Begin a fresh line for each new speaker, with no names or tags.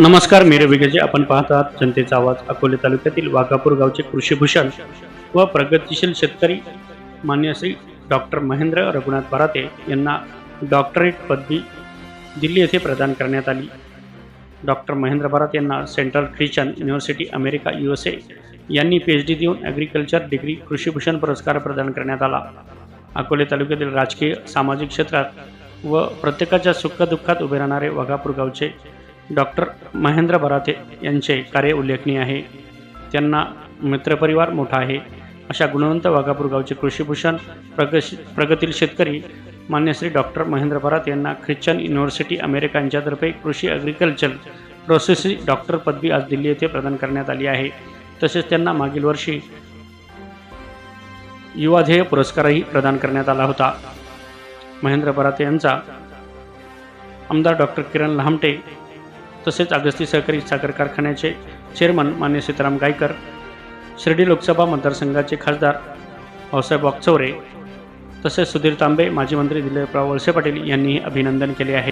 नमस्कार मेरे विगजे आपण पाहत आहात जनतेचा आवाज अकोले तालुक्यातील वाघापूर गावचे कृषीभूषण व प्रगतिशील शेतकरी मान्य श्री डॉक्टर महेंद्र रघुनाथ भराते यांना डॉक्टरेट पदवी दिल्ली येथे प्रदान करण्यात आली. डॉक्टर महेंद्र भरात यांना central Christian university America U S A यांनी पी एच डी देऊन ॲग्रिकल्चर डिग्री कृषीभूषण पुरस्कार प्रदान करण्यात आला. अकोले तालुक्यातील राजकीय सामाजिक क्षेत्रात व प्रत्येकाच्या सुखदुःखात उभे राहणारे वाघापूर गावचे डॉक्टर महेंद्र बराते यांचे कार्य उल्लेखनीय आहे. त्यांना मित्रपरिवार मोठा आहे. अशा गुणवंत वाघापूर गावचे कृषीभूषण प्रगशी प्रगतील शेतकरी मान्यश्री डॉक्टर महेंद्र बरात यांना ख्रिश्चन युनिव्हर्सिटी अमेरिका यांच्यातर्फे कृषी ॲग्रिकल्चर प्रोसेसी डॉक्टर पदवी आज दिल्ली येथे प्रदान करण्यात आली आहे. तसेच त्यांना मागील वर्षी युवाध्येय पुरस्कारही प्रदान करण्यात आला होता. महेंद्र बराते यांचा आमदार डॉक्टर किरण लहामटे तसेच अगस्ती सहकारी साखर कारखान्याचे चेअरमन मान्य सीताराम गायकर शिर्डी लोकसभा मतदारसंघाचे खासदार भाऊसाहेब वाकचौरे तसेच सुधीर तांबे माजी मंत्री दिलीपराव वळसे पाटील यांनीही अभिनंदन केले आहे.